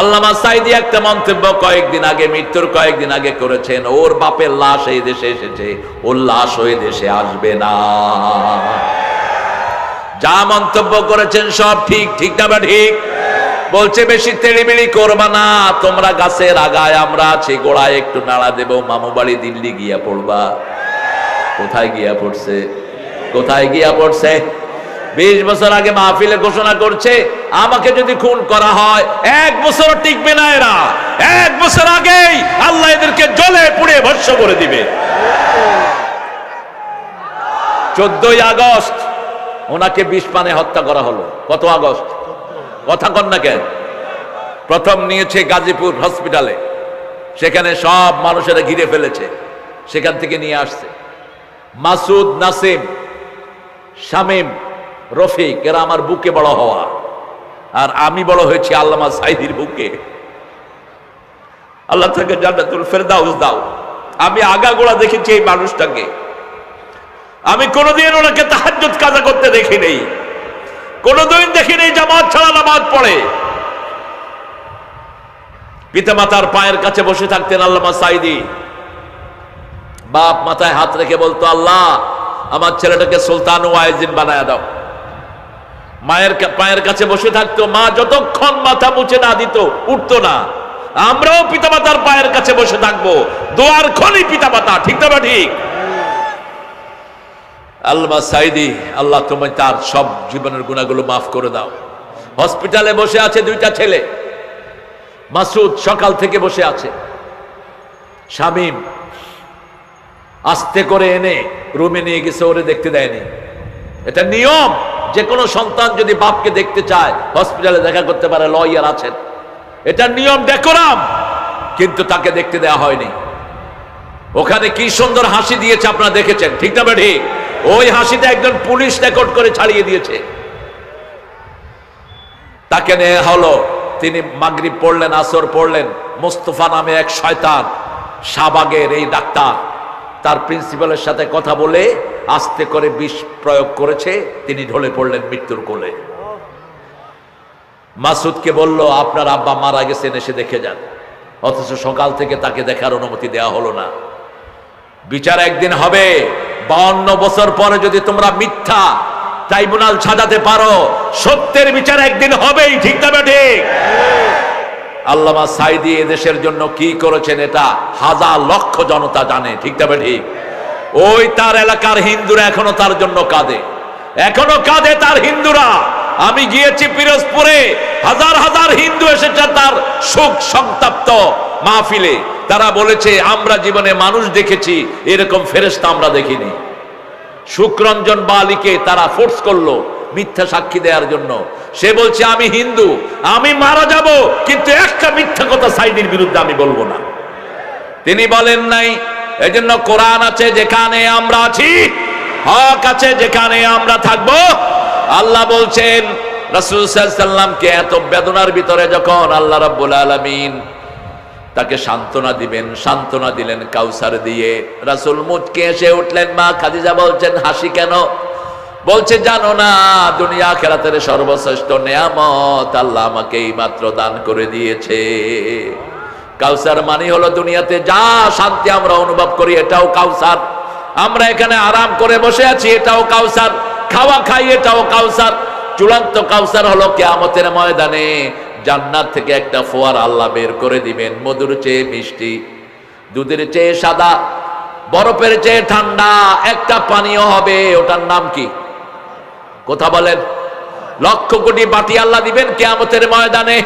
আল্লামা সাইদি একটা মন্তব্য কয়েকদিন আগে, মৃত্যুর কয়েকদিন আগে করেছেন, ওর বাপের লাশ এই দেশে এসেছে, ওর লাশ ওই দেশে আসবে না। যা মন্তব্য করেছেন সব ঠিক ঠিক না বা ঠিক? বলছে, বেশি তেড়িবিড়ি করবা না, তোমরা গাছের আগায় আমরা আছি, গোড়ায় একটু নাড়া দেবো, মামু বাড়ি দিল্লি গিয়া পড়বা। কোথায় গিয়া পড়ছে? কোথায় গিয়া পড়ছে? বিশ বছর আগে মাহফিলে ঘোষণা করছে, আমাকে যদি খুন করা হয়, এক বছর টিকবে না এরা। এক বছর আগেই আল্লাহ এদেরকে জলে পুড়ে ভস্য করে দিবে। চোদ্দই আগস্ট, ওনাকে বিষ পানে হত্যা করা হলো। কত আগস্ট? কথা কন না কেন? প্রথম নিয়েছে গাজীপুর হসপিটালে। সেখানে সব মানুষেরা ঘিরে ফেলেছে। সেখান থেকে নিয়ে আসছে। মাসুদ নাসিম, শামিম রফিক, এরা আমার বুকে বড় হওয়া। আর আমি বড় হয়েছি আল্লামা সাইদির বুকে। আল্লাহ থেকে জান্নাতুল ফেরদাউস দাও। আমি আগাগোড়া দেখেছি এই মানুষটাকে। আমি কোনোদিন ওনাকে তাহাজ্জুদ কাজা করতে দেখি নেই। কোনোদিন দেখি নেই জামাত ছাড়া নামাজ পড়ে। পিতামাতার পায়ের কাছে বসে থাকতেন আল্লামা সাইদি। বাপ মাথায় হাত রেখে বলতো, আল্লাহ, আমার ছেলেটাকে সুলতান ওয়াইজিন বানায় দাও। মায়ের পায়ের কাছে বসে থাকতো, মা যতক্ষণ মাথা মুছে না দিত, উঠতো না। আমরাও পিতামাতার পায়ের কাছে বসে থাকব। দোয়ার খনি পিতামাতা, ঠিক না ঠিক? আল্লাহ সাইদি, আল্লাহ তোমায় তার সব জীবনের গুণাগুলো মাফ করে দাও। হসপিটালে বসে আছে দুইটা ছেলে। মাসুদ সকাল থেকে বসে আছে। শামীম আস্তে করে এনে রুমে নিয়ে গেছে, ওরে দেখতে দেয়নি। এটা নিয়ম। যে কোনো সন্তান যদি বাপকে দেখতে চায় হসপিটালে দেখা করতে পারে লয়ার আছেন। এটা নিয়ম ডেকোরাম কিন্তু তাকে দেখতে দেওয়া হয়নি। ওখানে কি সুন্দর হাসি দিয়েছে আপনারা দেখেছেন, ঠিক না বেঠি? ওই হাসিটা একজন পুলিশ রেকর্ড করে ছাড়িয়ে দিয়েছে। তাকে নিয়ে হলো, তিনি মাগরিব পড়লেন, আসর পড়লেন, মোস্তফা নামে এক শয়তান, শাহবাগের এই ডাক্তার। তার প্রিন্সিপালের সাথে কথা বলে আস্তে করে বিষ প্রয়োগ করেছে, তিনি ঢলে পড়লেন মৃত্যুর কোলে। মাসুদকে বলল, আপনার আব্বা মারা গেছেন, এসে দেখে যান। অথচ সকাল থেকে তাকে দেখার অনুমতি দেওয়া হলো না। বিচার একদিন হবে। বাউন্ন বছর পরে যদি তোমরা মিথ্যা ট্রাইব্যুনাল সাজাতে পারো, সত্যের বিচার একদিন হবেই, ঠিক না ঠিক আল্লামা সাইদি এদেশের জন্য কি করেছেন এটা হাজার লক্ষ জনতা জানে, ঠিক না বা ঠিক ওই তার এলাকার হিন্দুরা এখনও তার জন্য কাঁদে। এখনও কাঁদে তার হিন্দুরা। আমি গিয়েছি পিরোজপুরে, হাজার হাজার হিন্দু এসেছে তার সুখ সন্তাপ্ত মাহফিলে। তারা বলেছে, আমরা জীবনে মানুষ দেখেছি, এরকম ফেরেস্তা আমরা দেখিনি। সুকরঞ্জন বালিকে তারা ফোর্স করল। মিথ্যা সাক্ষী দেওয়ার জন্য। সে বলছে, আমি হিন্দু, আমি মারা যাব, কিন্তু একটা মিথ্যা কথা সাইদির বিরুদ্ধে আমি বলব না। তিনি বলেন নাই এই জন্য কোরআন আছে যেখানে আমরা আছি, হক আছে যেখানে আমরা থাকব। আল্লাহ বলছেন, রাসূল এত বেদনার ভিতরে যখন আল্লাহ রাব্বুল আলামিন তাকে সান্ত্বনা দিবেন, সান্ত্বনা দিলেন কাউসার দিয়ে, রাসূল মুচকে এসে উঠলেন, মা খাদিজা বলছেন, হাসি কেন? বলছে, জানো না, দুনিয়া খেলাতের সর্বশ্রেষ্ঠ নেয়ামত আল্লাহ আমাকে এই মাত্র দান করে দিয়েছে। কাউসার মানে হলো দুনিয়াতে যা শান্তি আমরা অনুভব করি, এটাও কাউসার। আমরা এখানে আরাম করে বসে আছি, এটাও কাউসার। খাওয়া খাই, এটাও কাউসার। চূড়ান্ত কাউসার হলো কেয়ামতের ময়দানে জান্নাত থেকে একটা ফোয়ার আল্লাহ বের করে দিবেন, মধুর চেয়ে মিষ্টি। দুধের চেয়ে সাদা, বরফের চেয়ে ঠান্ডা, একটা পানীয় হবে, ওটার নাম কি? কথা বলেন। লক্ষ কোটি বাটি আল্লাহ দিবেন কেয়ামতের ময়দানে।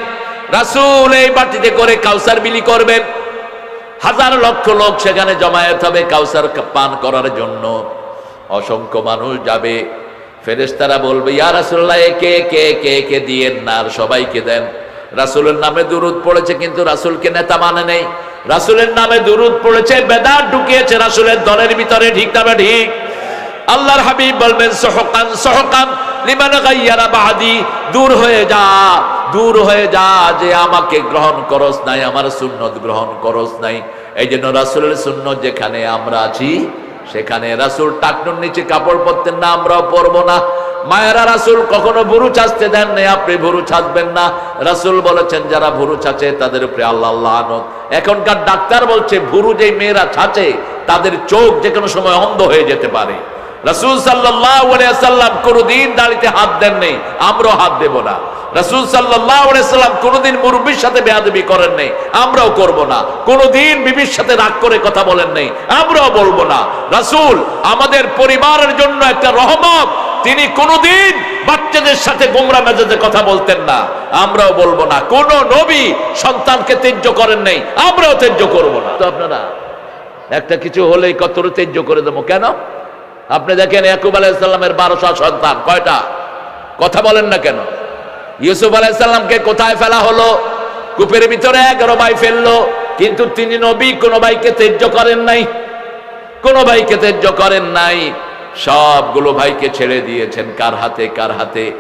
রাসূল এই বাটিতে করে কাউসার বিলি করবেন। হাজার লক্ষ লোক সেখানে জমায়েত হবে কাউসার পান করার জন্য। অসংখ্য মানুষ যাবে। ফেরেশতারা বলবে, ইয়া রাসূলুল্লাহ একে কে কে কে দিয়েন না সবাইকে দেন? রাসূলের নামে দুরুদ পড়েছে কিন্তু রাসূলকে নেতা মানে নেই। রাসূলের নামে দুরুদ পড়েছে, বেদাত ঢুকিয়েছে রাসুলের দলের ভিতরে, ঠিক না ঠিক? আল্লাহর হাবিব বলবেন, সহকান সহকান, লিমান গাইয়ারা বাদি দূর হয়ে যা, দূর হয়ে যা, যে আমাকে গ্রহণ করস নাই, আমার সুন্নত গ্রহণ করস নাই। এই জন্য রাসূলের সুন্নত যেখানে আমরা আছি, সেখানে রাসূল টাকনুর নিচে কাপড় পরতেন না, আমরাও পরবো না। মায়েরা রাসুল কখনো ভুরু চাচতে দেন নাই, আপনি ভুরু চাচবেন না। রাসুল বলেছেন, যারা ভুরু চাচে, তাদের উপরে আল্লাহ আল্লাহ আনত এখনকার ডাক্তার বলছে, ভুরু যে মেয়েরা ছাচে তাদের চোখ যে কোনো সময় অন্ধ হয়ে যেতে পারে। রাসুল সাল্লাম কোনদিন দাড়িতে হাত দেন নেই, আমরাও হাত দেব না। রাসুল সাল্লাম কোনদিন মুরব্বীর সাথে বেয়াদবি করেন নেই, আমরাও করব না। কোনদিন বিবির সাথে রাগ করে কথা বলেন নেই, আমরাও বলব না। রাসুল, আমাদের পরিবারের জন্য একটা রহমত, তিনি কোনদিন বাচ্চাদের সাথে গোমরা মেজাজে কথা বলতেন না। আমরাও বলব না। কোন নবী সন্তানকে তেজ্য করেন নেই, আমরাও তেজ্য করব না। তো আপনারা, একটা কিছু হলেই কত তেজ্য করে দেবো? কেন? আপনি দেখেন ইয়াকুব আলাইসাল্লামের বারোশো সন্তান, কয়টা? কথা বলেন না কেন? ইউসুফ আলাইসাল্লামকে কোথায় ফেলা হলো? কূপের ভিতরে এগারো ভাই ফেলল, কিন্তু তিনি নবী, কোনো ভাইকে তেজ্য করেন নাই। কোনো ভাইকে তেজ্য করেন নাই। সবগুলো ভাইকে ছেড়ে দিয়েছেন, কার হাতে কার হাতে?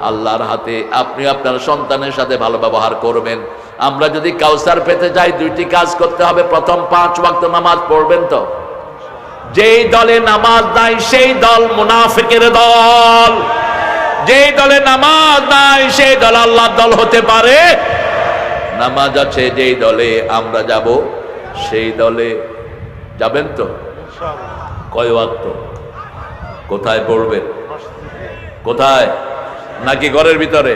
আল্লাহর হাতে। আপনি আপনার সন্তানের সাথে ভালো ব্যবহার করবেন। আমরা যদি কাউসার পেতে যাই, দুইটি কাজ করতে হবে। প্রথম পাঁচ ওয়াক্ত নামাজ পড়বেন তো? যেই দলে নামাজ নাই সেই দল মুনাফিকের দল। যেই দলে নামাজ নাই সেই দল আল্লাহর দল হতে পারে। নামাজ আছে যেই দলে আমরা যাব সেই দলে যাবেন তো? কয় ওয়াক্ত? কোথায় পড়বেন? কোথায়? নাকি ঘরের ভিতরে?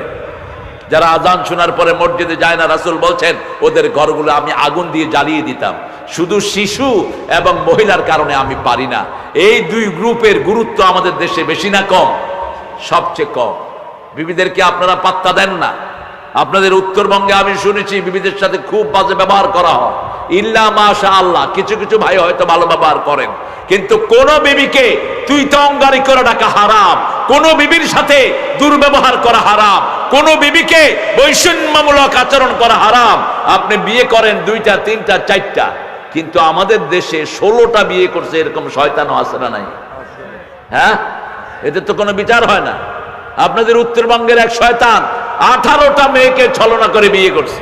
যারা আজান শোনার পরে মসজিদে যায় না রাসুল বলছেন ওদের ঘরগুলো আমি আগুন দিয়ে জ্বালিয়ে দিতাম। শুধু শিশু এবং মহিলার কারণে আমি পারি না। এই দুই গ্রুপের গুরুত্ব আমাদের দেশে বেশি না কম? সবচেয়ে কম। বিবিদেরকে আপনারা পাত্তা দেন না। আপনাদের উত্তরবঙ্গে আমি শুনেছি বিবিদের সাথে খুব বাজে ব্যবহার করা হয়। ইল্লা মাশা আল্লাহ কিছু কিছু ভাই হয়তো ভালো ব্যবহার করেন। কিন্তু কোন বিবিকে তুই তঙ্গারি করে ডাকা হারাম। কোন বিবির সাথে দুর্ব্যবহার করা হারাম। কোন বিবিকে বৈষম্যমূলক আচরণ করা হারাম। আপনি বিয়ে করেন দুইটা, তিনটা, চারটা। কিন্তু আমাদের দেশে ষোলোটা বিয়ে করছে, এরকম শয়তানও আছে না নাই? হ্যাঁ? এদের তো কোনো বিচার হয় না। আপনাদের উত্তরবঙ্গের এক শয়তান আঠারোটা মেয়েকে ছলনা করে বিয়ে করছে।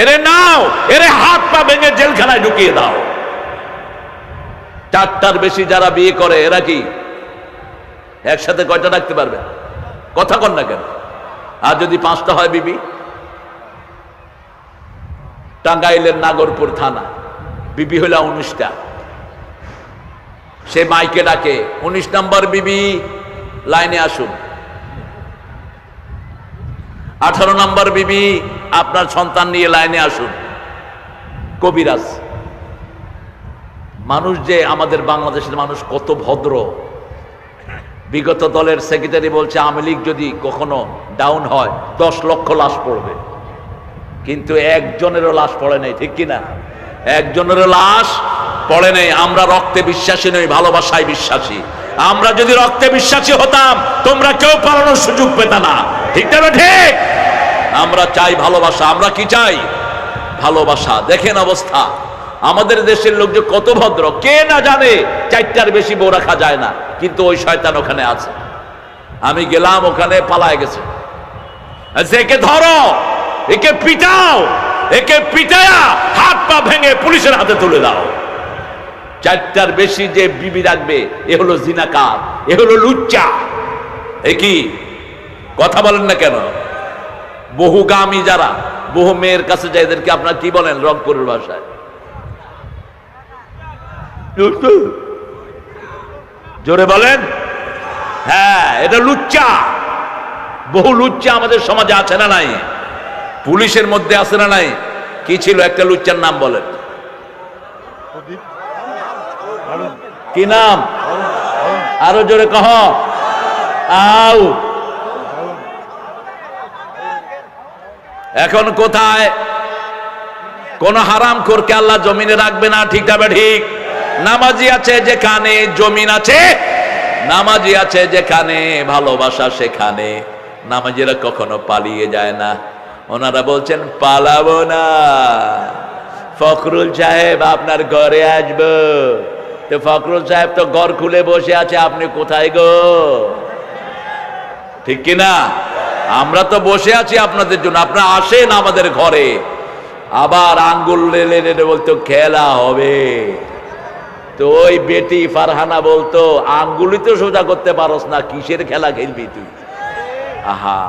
এরে নাও, এরে হাত পা ভেঙে জেলখানায় ঢুকিয়ে দাও। চারটার বেশি যারা বিয়ে করে, এরা কি? একসাথে কয়টা রাখতে পারবে? কথা কন না কেন? আর যদি পাঁচটা হয় বিবি? টাঙ্গাইলের নাগরপুর থানা। বিবি হইলা উনিশটা সে মাইকে ডাকে, উনিশ নম্বর বিবি, লাইনে আসুন। আঠারো নম্বর বিবি, আপনার সন্তান নিয়ে লাইনে আসুন। কবিরাজ। মানুষ যে আমাদের বাংলাদেশের মানুষ কত ভদ্র। বিগত দলের সেক্রেটারি বলছে, আওয়ামী লীগ যদি কখনো ডাউন হয়, দশ লক্ষ লাশ পড়বে। কিন্তু একজনেরও লাশ পড়ে নাই, ঠিক কিনা? একজনেরও লাশ পড়ে নেই, আমরা রক্তে বিশ্বাসী নই, ভালোবাসায় বিশ্বাসী। আমরা যদি রক্তে বিশ্বাসী হতাম, তোমরা কেউ পালানোর সুযোগ পেতে না। ঠিক না ঠিক? আমরা চাই ভালোবাসা। আমরা কি চাই? ভালোবাসা। দেখেন অবস্থা। আমাদের দেশের লোক যে কত ভদ্র। কে না জানে, চারটার বেশি বউ রাখা যায় না। কিন্তু ওই শয়তান ওখানে আছে। আমি গেলাম, ওখানে পালায় গেছে। একে ধরো, একে পিটাও। একে পিটায়া হাত পা ভেঙে পুলিশের হাতে তুলে দাও। চারটার বেশি যে বিবি রাখবে, এ হলো জিনাকার, এ হলো লুচ্চা। এ কি? কথা বলেন না কেন? বহুগামী যারা, বহু মেয়ের কাছে যায়, এদেরকে আপনার কি বলেন রংপুরের ভাষায়? জোরে বলেন। হ্যাঁ এটা লুচ্চা। বহু লুচ্চা আমাদের সমাজে আছে না নাই? পুলিশের মধ্যে আছে না নাই? কি ছিল? একটা লুচ্চার নাম বলেন। কি নাম? আরও জোরে কহ। আউ। এখন কোথায়? কোন হারাম করকে আল্লাহ জমিনে রাখবে না, ঠিক যাবে ঠিক? নামাজি আছে যেখানে, জমিন আছে। নামাজি আছে যেখানে, ভালোবাসা সেখানে। নামাজিরা কখনো পালিয়ে যায় না। ওনারা বলছেন, পালাবো না। ফখরুল সাহেব আপনার ঘরে আসব। তো ফখরুল সাহেব তো ঘর খুলে বসে আছে, আপনি কোথায় গো? ঠিক কিনা আমরা তো বসে আছি আপনাদের জন্য, আপনারা আসেন আমাদের ঘরে। আবার আঙ্গুল লেলে লেলে বলতো, খেলা হবে। তো ওই বেটি ফারহানা বলতো আঙ্গুলি তো সোজা করতে পারস না, কিসের খেলা খেলবি তুই? আহা।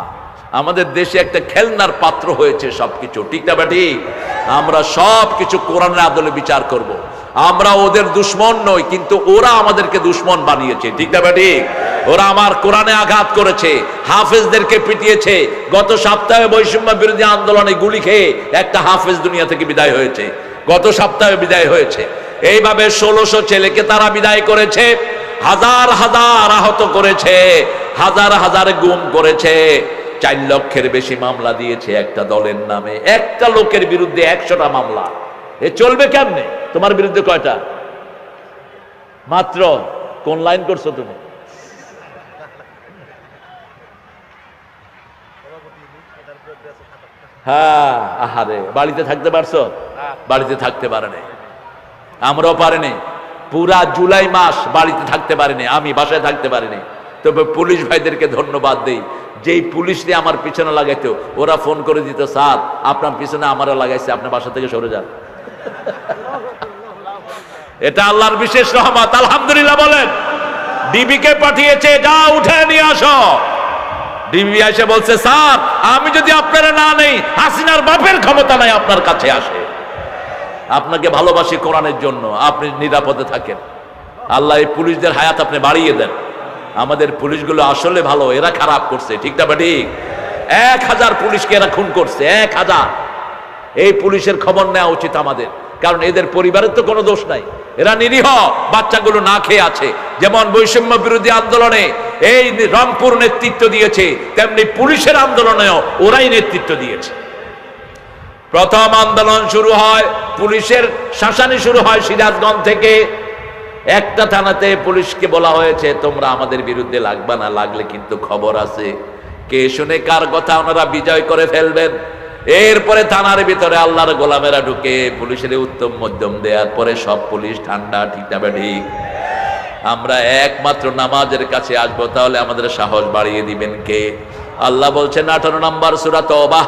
আমাদের দেশে একটা খেলনার পাত্র হয়েছে সবকিছু, ঠিক না বেটি আমরা সব কিছু কোরআনের আদলে বিচার করব। আমরা ওদের দুশ্মন নই, কিন্তু ওরা আমাদেরকে দুশ্মন বানিয়েছে, ঠিক না বেটি ওরা আমার কোরআনে আঘাত করেছে, হাফেজদেরকে পিটিয়েছে। গত সপ্তাহে বৈষম্য বিরোধী আন্দোলনে গুলি খেয়ে একটা হাফেজ দুনিয়া থেকে বিদায় হয়েছে। গত সপ্তাহে বিদায় হয়েছে। এইভাবে ষোলোশো ছেলেকে তারা বিদায় করেছে, হাজার হাজার আহত করেছে, হাজার হাজার গুম করেছে। চার লক্ষের বেশি মামলা দিয়েছে একটা দলের নামে। একটা লোকের বিরুদ্ধে একশোটা মামলা। এ চলবে কেমনে? তোমার বিরুদ্ধে কয়টা? মাত্র কোন লাইন করছ তুমি? হ্যাঁ আহারে, বাড়িতে থাকতে পারছ? বাড়িতে থাকতে পারে নাই। আমরাও পারিনি পুরা জুলাই মাস বাড়িতে থাকতে পারিনি আমি বাসায় থাকতে পারিনি তবে পুলিশ ভাইদেরকে ধন্যবাদ দেই। যেই পুলিশ দিয়ে আমার পিছনে লাগাইতো, ওরা ফোন করে দিত, স্যার, আপনার পিছনে আমারও লাগাইছে আপনার বাসা থেকে সরে যান। এটা আল্লাহর বিশেষ রহমত, আলহামদুলিল্লাহ বলেন। ডিবিকে পাঠিয়েছে যা উঠে নিয়ে আসো। ডিবি এসে বলছে, স্যার, আমি যদি আপনারা না নেই, হাসিনার বাপের ক্ষমতা নাই আপনার কাছে আসে। আপনাকে ভালোবাসি কোরআনের জন্য, আপনি নিরাপদে থাকেন। আল্লাহ এই পুলিশদের হায়াত আপনি বাড়িয়ে দেন। আমাদের পুলিশগুলো আসলে ভালো, এরা খারাপ করছে, ঠিক না বাটি এক হাজার পুলিশকে এরা খুন করছে, এক হাজার। এই পুলিশের খবর নেওয়া উচিত আমাদের, কারণ এদের পরিবারের তো কোনো দোষ নাই। এরা নিরীহ, বাচ্চাগুলো না খেয়ে আছে। যেমন বৈষম্য বিরোধী আন্দোলনে এই রংপুর নেতৃত্ব দিয়েছে, তেমনি পুলিশের আন্দোলনেও ওরাই নেতৃত্ব দিয়েছে। প্রথম আন্দোলন শুরু হয়, পুলিশের শাসানি শুরু হয় সিরাজগঞ্জ থেকে। একটা থানাতে পুলিশকে বলা হয়েছে, তোমরা আমাদের বিরুদ্ধে লাগবা না, লাগলে কিন্তু খবর আছে। কে শুনে কার কথা ওনারা বিজয় করে ফেলবেন? এরপরে থানার ভিতরে আল্লাহর গোলামেরা ঢুকে পুলিশের উত্তম মধ্যম দেওয়ার পরে সব পুলিশ ঠান্ডা ঠিক না ঠিক আমরা একমাত্র নামাজের কাছে আসব, তাহলে আমাদের সাহস বাড়িয়ে দিবেন কে? আল্লাহ বলছেন, আঠারো নম্বর সুরা তবাহ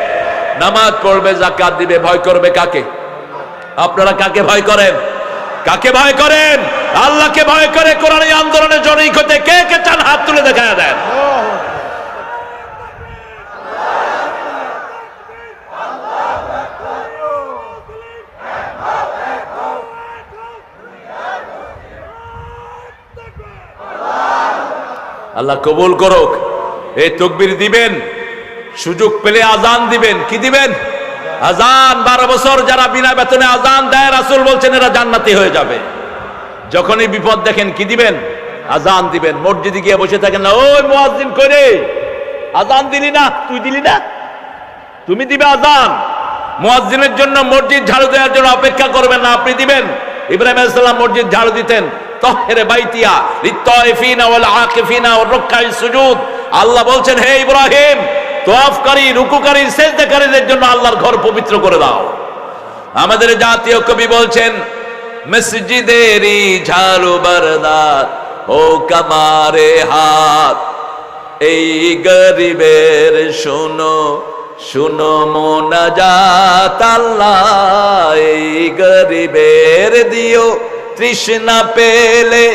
নামাজ পড়বে জাকাত দিবে, ভয় করবে কাকে? আপনারা কাকে ভয় করেন? কাকে ভয় করেন? আল্লাহকে ভয় করে কোরআন আন্দোলনে জনৈক হতে কে কে চান হাত তুলে দেখা দেন। আল্লাহ কবুল করুক। এই তকবির দিবেন। সুযোগ পেলে আজান দিবেন। কি দিবেন? আজান, বারো বছর যারা বিনা বেতনে আজান দেয়, রাসুল বলছেন এরা জান্নাতি হয়ে যাবে। যখনই বিপদ দেখেন, কি দিবেন? আজান দিবেন। মসজিদে গিয়ে বসে থাকেন না ওই মুয়াজ্জিন করে আজান দিলি না? তুই দিলি না? তুমি দিবে আজান? মুয়াজ্জিনের জন্য মসজিদ ঝাড়ু দেওয়ার জন্য অপেক্ষা করবেন না, আপনি দিবেন। ইব্রাহিম আলাইহিস সালাম মসজিদ ঝাড়ু দিতেন। তহেরে বাইতিয়া লিত্তাইফিনা ওয়াল আকিফিনা ওয়ার রুকআই সুজুদ আল্লাহ বলছেন, হে ইব্রাহিম তোয়াফকারী রুকুকারী সেজদাকারীদের জন্য আল্লাহর ঘর পবিত্র করে দাও। আমাদের জাতীয় কবি বলছেন, মসজিদেরই ঝাড়ু বরদার ও কামারে হাত। এই গরিবের শুনো শুনো মোনাজাত আল্লাহ। এই গরিবের দিও তৃষ্ণা পেলে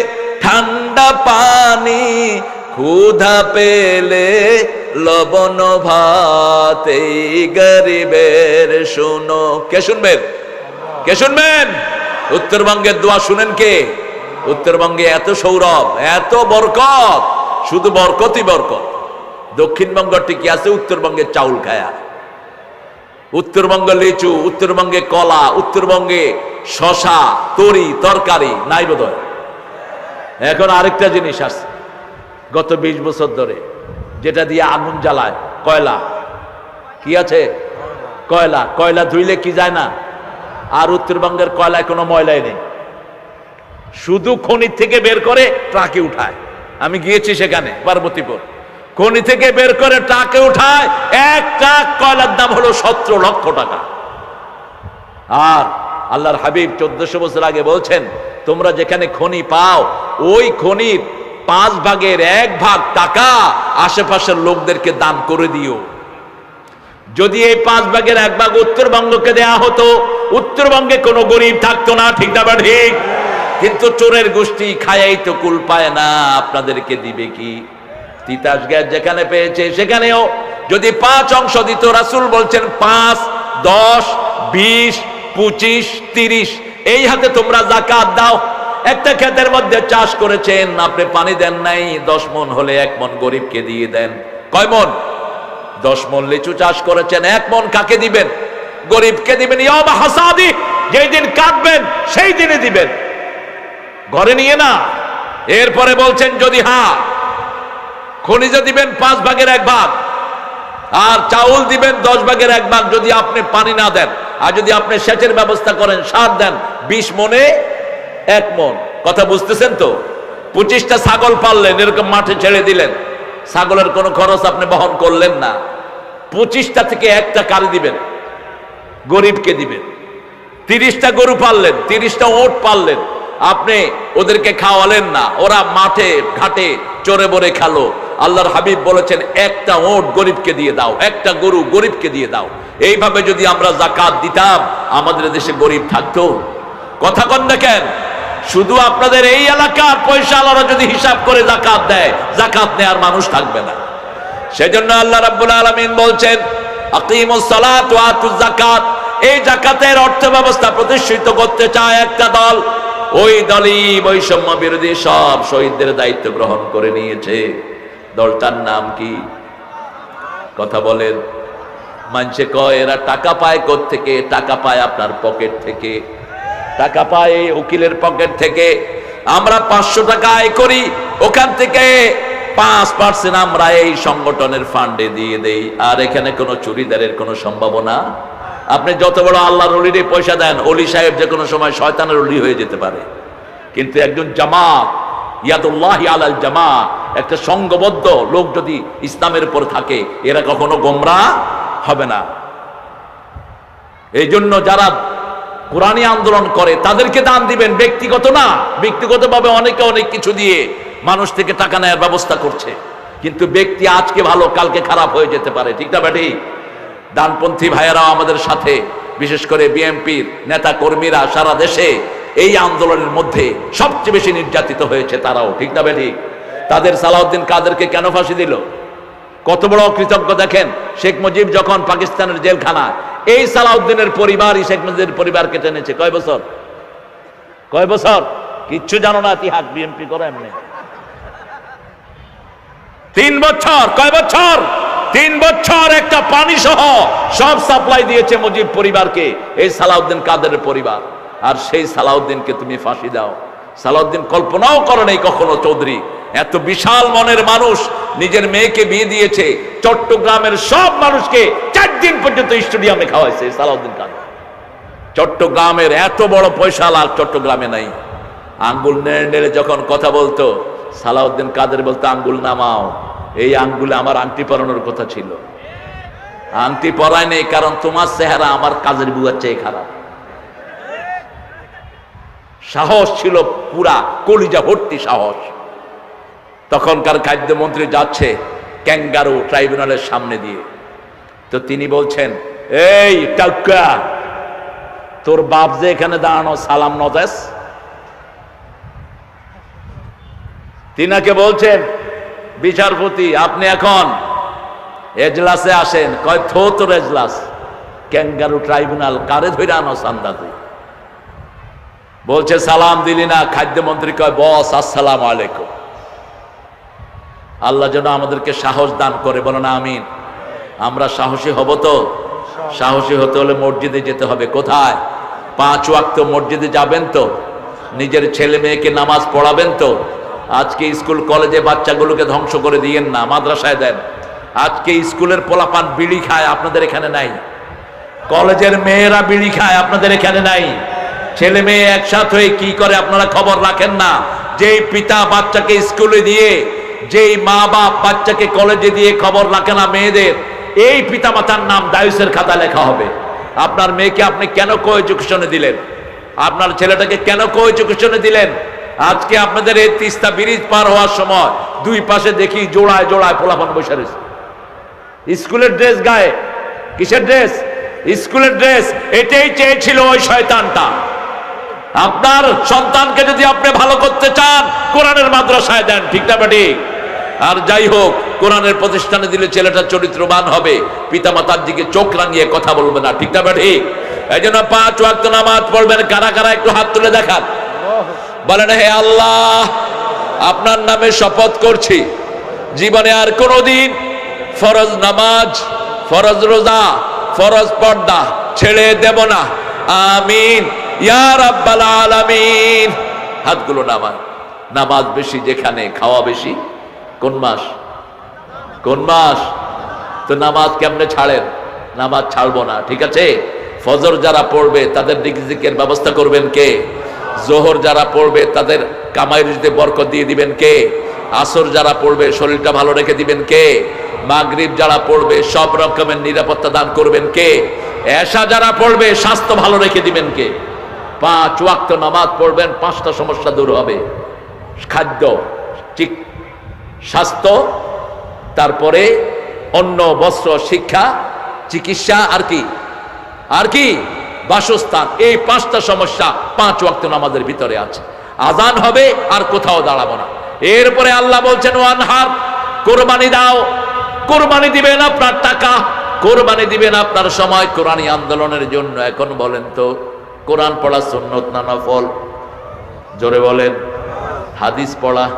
ঠান্ডা পানি ক্ষুধা পেলে লবণ ভাত গরিবের শুনো। কে শুনবেন? কে শুনবেন? উত্তরবঙ্গের দোয়া শুনেন কে? উত্তরবঙ্গে এত সৌরভ, এত বরকত, শুধু বরকতই বরকত। দক্ষিণবঙ্গ টিকে আছে, উত্তরবঙ্গে চাউল খায়া। উত্তরবঙ্গ লিচু, উত্তরবঙ্গে কলা, উত্তরবঙ্গে শশা, তরি, তরকারি, নাই বোধ এখন আরেকটা জিনিস আসছে। গত বিশ বছর ধরে, যেটা দিয়ে আগুন জ্বালায়, কয়লা। কি আছে? কয়লা। কয়লা ধুইলে কি যায় না? আর উত্তরবঙ্গের কয়লায় কোনো ময়লাই নেই। শুধু খনি থেকে বের করে ট্রাকে উঠায়। আমি গিয়েছি সেখানে, পার্বতীপুর। খনি থেকে বের করে ট্রাকে উঠায় এক ট্রাক কয়লার দাম হলো সতেরো লক্ষ টাকা। আর আল্লাহর হাবিব চোদ্দশো বছর আগে বলছেন, তোমরা যেখানে খনি পাও, ওই খনির পাঁচ ভাগের এক ভাগ টাকা আশেপাশের লোকদেরকে দান করে দিও। যদি এই পাঁচ ভাগের এক ভাগ উত্তরবঙ্গকে দেয়া হতো, উত্তরবঙ্গে কোনো গরিব থাকতো না, ঠিক না বা ঠিক? কিন্তু চোরের গোষ্ঠী খায়াই তো কুল পায় না, আপনাদেরকে দিবে কি? তিতাস গ্যাস যেখানে পেয়েছে সেখানেও। যদি পাঁচ অংশ দিত, রাসুল বলছেন পাঁচ, দশ, বিশ, পঁচিশ, তিরিশ, এই হাতে তোমরা জাকাত দাও। একটা ক্ষেতের মধ্যে চাষ করেছেন, আপনি পানি দেন নাই, দশ মন হলে এক মন গরিবকে দিয়ে দেন। কয় মন? দশ মন লিচু চাষ করেছেন, এক মন কাকে দিবেন? গরিবকে দিবেন। ইয়াবা হাসাদি, যেই দিন কাটবেন সেই দিনে দিবেন। ঘরে নিয়ে না। এরপরে বলছেন, যদি হ্যাঁ খনিজ দিবেন পাঁচ ভাগের এক ভাগ, আর চাউল দিবেন দশ ভাগের এক ভাগ, যদি আপনি পানি না দেন, আর যদি আপনি সেচের ব্যবস্থা করেন, সার দেন, বিশ মনে এক মন। কথা বুঝতেছেন তো? পঁচিশটা ছাগল পাললেন, এরকম মাঠে ছেড়ে দিলেন। ছাগলের কোনো খরচ আপনি বহন করলেন না। পঁচিশটা থেকে একটা কারি দিবেন, গরিবকে দিবেন। তিরিশটা গরু পাললেন, তিরিশটা ওট পাললেন। আপনি ওদেরকে খাওয়ালেন না, ওরা মাঠে, ঘাটে চড়ে বরে খেলো। আল্লাহর হাবিব বলেছেন, একটা ওট গরিবকে দিয়ে দাও, একটা গরু গরিবকে দিয়ে দাও। এইভাবে যদি আমরা জাকাত দিতাম, আমাদের দেশে গরিব থাকতো। কথা কন দেখেন শুধু আপনাদের এই এলাকার পয়সা আলাদা যদি হিসাব করে জাকাত দেয় জাকাত নেয়ার মানুষ থাকবে না। সেজন্য আল্লাহ রাব্বুল আলামিন বলছেন সালাত যাকাত। এই জাকাতের অর্থ ব্যবস্থা প্রতিষ্ঠিত করতে চায় একটা দল। ওই দলই বৈষম্য বিরোধী সব শহীদদের দায়িত্ব গ্রহণ করে নিয়েছে। দলটার নাম কি? কথা বলেন। মানছে কয়, এরা টাকা পায় থেকে টাকা পায় আপনার পকেট থেকে। টাকা পায় এই উকিলের পকেট থেকে। আমরা পাঁচশো টাকা আয় করি, ওখান থেকে পাঁচ পার্সেন্ট আমরা এই সংগঠনের ফান্ডে দিয়ে দেই। আর এখানে কোনো চুরিদারের কোনো সম্ভাবনা? আপনি যত বড় আল্লাহর অলিরে পয়সা দেন, অলি সাহেব যে কোনো সময় শয়তানের অলি হয়ে যেতে পারে। কিন্তু একজন জামাত, ইয়াদুল্লাহ আলাল জামা একটা সংঘবদ্ধ লোক যদি ইসলামের উপর থাকে, এরা কখনো গোমরা হবে না। এই জন্য যারা কোরআনী আন্দোলন করে, তাদেরকে দান দিবেন। ব্যক্তিগত না, ব্যক্তিগতভাবে অনেকে অনেক কিছু দিয়ে মানুষ থেকে টাকা নেওয়ার ব্যবস্থা করছে। কিন্তু ব্যক্তি আজকে ভালো, কালকে খারাপ হয়ে যেতে পারে, ঠিক না ব্যাটি? ডানপন্থী ভাইয়েরাও আমাদের সাথে, বিশেষ করে বিএনপির নেতা কর্মীরা সারা দেশে এই আন্দোলনের মধ্যে সবচেয়ে বেশি নির্যাতিত হয়েছে তারাও, ঠিক না ব্যাটি? তাদের সালাউদ্দিন কাদেরকে কেন ফাঁসি দিল? কত বড় কৃতজ্ঞ দেখেন, শেখ মুজিব যখন পাকিস্তানের জেলখানা এই সালাউদ্দিনের পরিবারই শেখ মুজিবের পরিবারকে টেনেছে। কয় বছর? কয় বছর? কিচ্ছু জানো না ইতিহাস বিএনপি করে এমনি। তিন বছর, কয় বছর? তিন বছর একটা পানি সহ সব সাপ্লাই দিয়েছে মুজিব পরিবারকে। এই সালাউদ্দিন কাদের পরিবার? আর সেই সালাউদ্দিনকে তুমি ফাঁসি দাও। সালাউদ্দিন কল্পনাও করে নেই কখনো চৌধুরী। এত বিশাল মনের মানুষ নিজের মেয়েকে বিয়ে দিয়েছে। চট্টগ্রামের সব মানুষকে চার দিন পর্যন্ত স্টেডিয়ামে খাওয়াইছে, সালাউদ্দিন কাদের চট্টগ্রামের এত বড় পয়সা লাল চট্টগ্রামে নাই। আঙ্গুল নেড়ে নেড়ে যখন কথা বলতো, সালাউদ্দিন কাদের বলতো, আঙ্গুল নামাও। এই আঙ্গুলে আমার আংটি পরানোর কথা ছিল। আংটি পরায় নেই, কারণ তোমার চেহারা আমার কাজের বুয়ার চেয়ে খারাপ। সাহস ছিল পুরা, কলিজা ভর্তি সাহস। তখনকার খাদ্যমন্ত্রী যাচ্ছে ক্যাঙ্গারু ট্রাইব্যুনালের সামনে দিয়ে। তো তিনি বলছেন, এই টাক্কা, তোর বাপ যে এখানে দাঁড়ানো সালাম নজেস? তিনাকে বলছেন, বিচারপতি, আপনি এখন এজলাসে আসেন। কয় থো তোর এজলাস, ক্যাঙ্গারু ট্রাইব্যুনাল, কারে ধরে আনো সান্দা বলছে, সালাম দিলি না। খাদ্যমন্ত্রী কয়, বস, আসসালাম আলাইকুম। আল্লাহ যেন আমাদেরকে সাহস দান করে বলো না আমিন। আমরা সাহসী হব তো? সাহসী হতে হলে মসজিদে যেতে হবে। কোথায়? পাঁচ ওয়াক্ত মসজিদে যাবেন তো? নিজের ছেলে মেয়েকে নামাজ পড়াবেন তো? আজকে স্কুল কলেজে বাচ্চাগুলোকে ধ্বংস করে দিয়েন না, মাদ্রাসায় দেন। আজকে স্কুলের পোলাপান বিড়ি খায়, আপনাদের এখানে নাই। কলেজের মেয়েরা বিড়ি খায়, আপনাদের এখানে নাই। ছেলে মেয়ে একসাথ হয়ে কি করে, আপনারা খবর রাখেন না। যেই পিতা বাচ্চাকে স্কুলে দিয়ে, যেই মা বাপ বাচ্চাকে কলেজে দিয়ে খবর রাখে না মেয়েদের এই পিতা মাতার নাম দায়ুসের খাতা লেখা হবে। আপনার মেয়েকে আপনি কেন কো এডুকেশনে দিলেন? আপনার ছেলেটাকে কেন কো এডুকেশনে দিলেন? আজকে আপনাদের এই তিস্তা ব্রিজ পার হওয়ার সময় দুই পাশে দেখি জোড়ায় জোড়ায় পোলাপান বসে রয়েছে। স্কুলের ড্রেস গায়ে। কিসের ড্রেস? স্কুলের ড্রেস। এটাই চেয়েছিল ওই শয়তানটা। আপনার সন্তানকে যদি আপনি ভালো করতে চান, কোরআনের মাদ্রাসায় দেন, ঠিক না বেটি আর যাই হোক, কোরআনের প্রতিষ্ঠানে দিলে ছেলেটা চরিত্রবান হবে। পিতামাতার দিকে চোখ রাঙিয়ে কথা বলবে না, ঠিক না বেটি এই জন্য পাঁচ ওয়াক্ত নামাজ পড়বেন, কারা কারা একটু হাত তুলে দেখান। বলেন, হে আল্লাহ, আপনার নামে শপথ করছি, জীবনে আর কোনোদিন ফরজ নামাজ, ফরজ রোজা, ফরজ পর্দা ছেড়ে দেব না। আমিন, ইয়া রাব্বাল আলামিন। হাতগুলো নামায়। নামাজ বেশি যেখানে, খাওয়া বেশি। কোন মাস? কোন মাস? তো নামাজ কেমনে ছাড়েন? নামাজ ছাড়বো না, ঠিক আছে? ফজর যারা পড়বে, তাদের রিজিকের ব্যবস্থা করবেন কে? জোহর যারা পড়বে, তাদের কামাই রুজিতে বরকত দিয়ে দিবেন কে? আসর যারা পড়বে, শরীরটা ভালো রেখে দিবেন কে? মাগরিব যারা পড়বে, সব রকমের নিরাপত্তা দান করবেন কে? এশা যারা পড়বে, স্বাস্থ্য ভালো রেখে দিবেন কে? পাঁচ ওয়াক্ত নামাজ পড়বেন, পাঁচটা সমস্যা দূর হবে। খাদ্য, ঠিক স্বাস্থ্য, তারপরে অন্য বস্ত্র, শিক্ষা, চিকিৎসা, আর কি? আর কি? বাসস্থান। এই পাঁচটা সমস্যা পাঁচ ওয়াক্ত নামাজের ভিতরে আছে। আজান হবে, আর কোথাও দাঁড়াবো না। এরপরে আল্লাহ বলছেন ওয়ান হার কোরবানি দাও। কোরবানি দিবেন আপনার টাকা। কোরবানি দিবেন আপনার সময় কোরআনী আন্দোলনের জন্য। এখন বলেন তো, কোরআন পড়া সুন্নত না নফল? জোরে বলেন। হাদিস পড়া